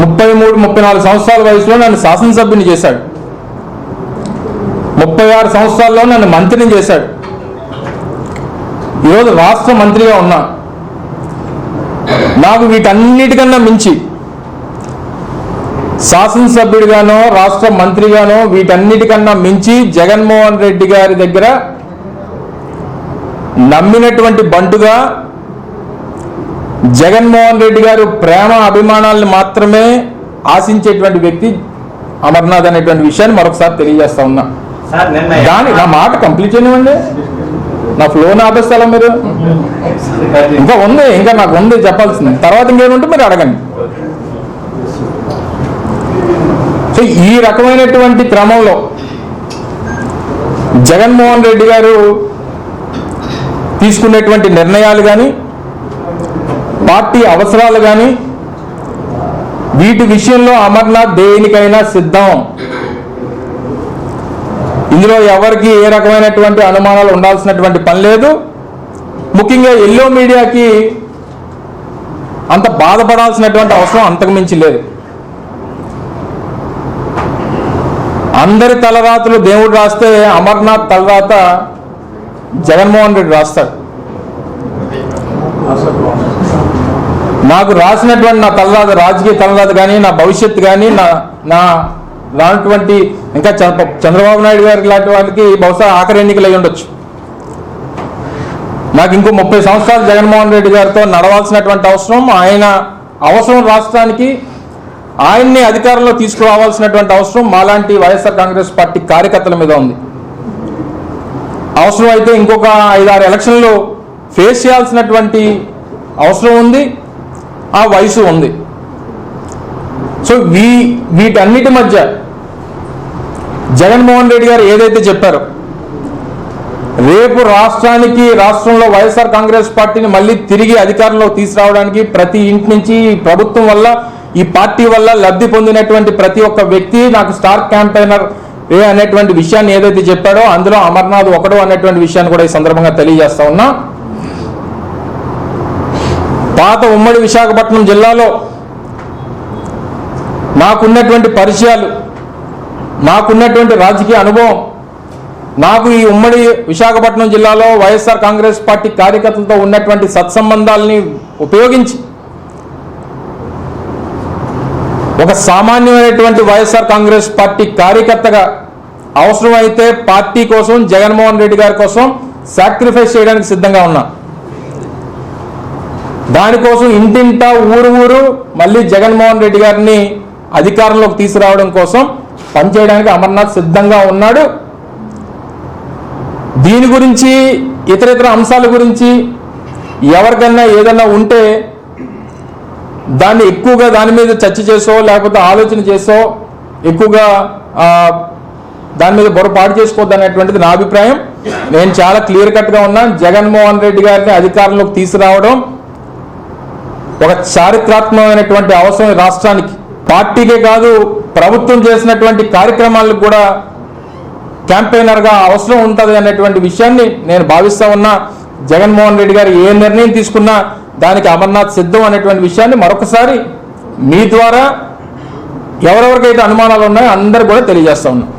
ముప్పై మూడు ముప్పై నాలుగు సంవత్సరాల వయసులో నన్ను శాసనసభ్యుని చేశాడు. ముప్పై ఆరు సంవత్సరాల్లో నన్ను మంత్రిని చేశాడు. ఈరోజు రాష్ట్ర మంత్రిగా ఉన్నా. నాకు వీటన్నిటికన్నా మించి శాసనసభ్యుడిగానో రాష్ట్ర మంత్రిగానో వీటన్నిటికన్నా మించి జగన్మోహన్ రెడ్డి గారి దగ్గర నమ్మినటువంటి బంటుగా జగన్మోహన్ రెడ్డి గారు ప్రేమ అభిమానాలను మాత్రమే ఆశించేటువంటి వ్యక్తి అమర్నాథ్ అనేటువంటి విషయాన్ని మరొకసారి తెలియజేస్తా ఉన్నా. దాని నా మాట కంప్లీట్ చేయనివ్వండి. నా ఫ్లోని ఆపేస్తారా మీరు? ఇంకా ఉంది ఇంకా నాకు ఉంది చెప్పాల్సింది. తర్వాత ఇంకేముంటే మీరు అడగండి. సో ఈ రకమైనటువంటి క్రమంలో జగన్మోహన్ రెడ్డి గారు తీసుకునేటువంటి నిర్ణయాలు కానీ పార్టీ అవసరాలు కానీ వీటి విషయంలో అమర్నాథ్ దేనికైనా సిద్ధం. ఇందులో ఎవరికి ఏ రకమైనటువంటి అనుమానాలు ఉండాల్సినటువంటి పని లేదు. ముఖ్యంగా ఎల్లో మీడియాకి అంత బాధపడాల్సినటువంటి అవసరం అంతకుమించి లేదు. అందరి తలరాతలు దేవుడు రాస్తే అమర్నాథ్ తలరాత జగన్మోహన్ రెడ్డి రాస్తాడు. నాకు రాసినటువంటి నా తలరాత రాజకీయ తలరాత కానీ నా భవిష్యత్తు కానీ నా నా లాంటివంటి ఇంకా చంద్ర- చంద్రబాబు నాయుడు గారి లాంటి వాళ్ళకి బహుశా ఆఖరి ఎన్నికలు అయి ఉండొచ్చు. నాకు ఇంకో ముప్పై సంవత్సరాలు జగన్మోహన్ రెడ్డి గారితో నడవాల్సినటువంటి అవసరం ఆయన అవసరం రాష్ట్రానికి ఆయన్ని అధికారంలో తీసుకురావాల్సినటువంటి అవసరం మాలాంటి వైఎస్ఆర్ కాంగ్రెస్ పార్టీ కార్యకర్తల మీద ఉంది. అవసరం అయితే ఇంకొక ఐదారు ఎలక్షన్లు ఫేస్ చేయాల్సినటువంటి అవసరం ఉంది. ఆ వయసు ఉంది. సో వీ వీటన్నిటి మధ్య జగన్మోహన్ రెడ్డి గారు ఏదైతే చెప్పారో రేపు రాష్ట్రానికి రాష్ట్రంలో వైఎస్ఆర్ కాంగ్రెస్ పార్టీని మళ్ళీ తిరిగి అధికారంలో తీసుకురావడానికి ప్రతి ఇంటి నుంచి ప్రభుత్వం వల్ల ఈ పార్టీ వల్ల లబ్ధి పొందినటువంటి ప్రతి ఒక్క వ్యక్తి నాకు స్టార్ క్యాంపెయినర్ ఏ అనేటువంటి విషయాన్ని ఏదైతే చెప్పాడో అందులో అమర్నాథ్ ఒకడు అనేటువంటి విషయాన్ని కూడా ఈ సందర్భంగా తెలియజేస్తా ఉన్నా. పాత ఉమ్మడి విశాఖపట్నం జిల్లాలో నాకున్నటువంటి పరిచయాలు నాకున్నటువంటి రాజకీయ అనుభవం నాకు ఈ ఉమ్మడి విశాఖపట్నం జిల్లాలో వైఎస్ఆర్ కాంగ్రెస్ పార్టీ కార్యకర్తలతో ఉన్నటువంటి సత్సంబంధాలని ఉపయోగించి ఒక సామాన్యమైనటువంటి వైఎస్ఆర్ కాంగ్రెస్ పార్టీ కార్యకర్తగా అవసరమైతే పార్టీ కోసం జగన్మోహన్ రెడ్డి గారి కోసం సాక్రిఫైస్ చేయడానికి సిద్ధంగా ఉన్నా. దానికోసం ఇంటింటా ఊరు ఊరు మళ్ళీ జగన్మోహన్ రెడ్డి గారిని అధికారంలోకి తీసుకురావడం కోసం పనిచేయడానికి అమర్నాథ్ సిద్ధంగా ఉన్నాడు. దీని గురించి ఇతర ఇతర అంశాల గురించి ఎవరికైనా ఏదన్నా ఉంటే దాన్ని ఎక్కువగా దాని మీద చర్చ చేసో లేకపోతే ఆలోచన చేసో ఎక్కువగా దాని మీద బొరపాటు చేసుకోవద్దు అనేటువంటిది నా అభిప్రాయం. నేను చాలా క్లియర్ కట్గా ఉన్నాను. జగన్మోహన్ రెడ్డి గారిని అధికారంలోకి తీసుకురావడం ఒక చారిత్రాత్మకమైనటువంటి అవసరం రాష్ట్రానికి. పార్టీకే కాదు ప్రభుత్వం చేసినటువంటి కార్యక్రమాలకు కూడా క్యాంపెయినర్గా అవసరం ఉంటుంది అనేటువంటి విషయాన్ని నేను భావిస్తా ఉన్నా. జగన్మోహన్ రెడ్డి గారు ఏ నిర్ణయం తీసుకున్నా దానికి అమర్నాథ్ సిద్ధం అనేటువంటి విషయాన్ని మరొకసారి మీ ద్వారా ఎవరెవరికైతే అనుమానాలు ఉన్నాయో అందరు కూడా తెలియజేస్తా ఉన్నాం.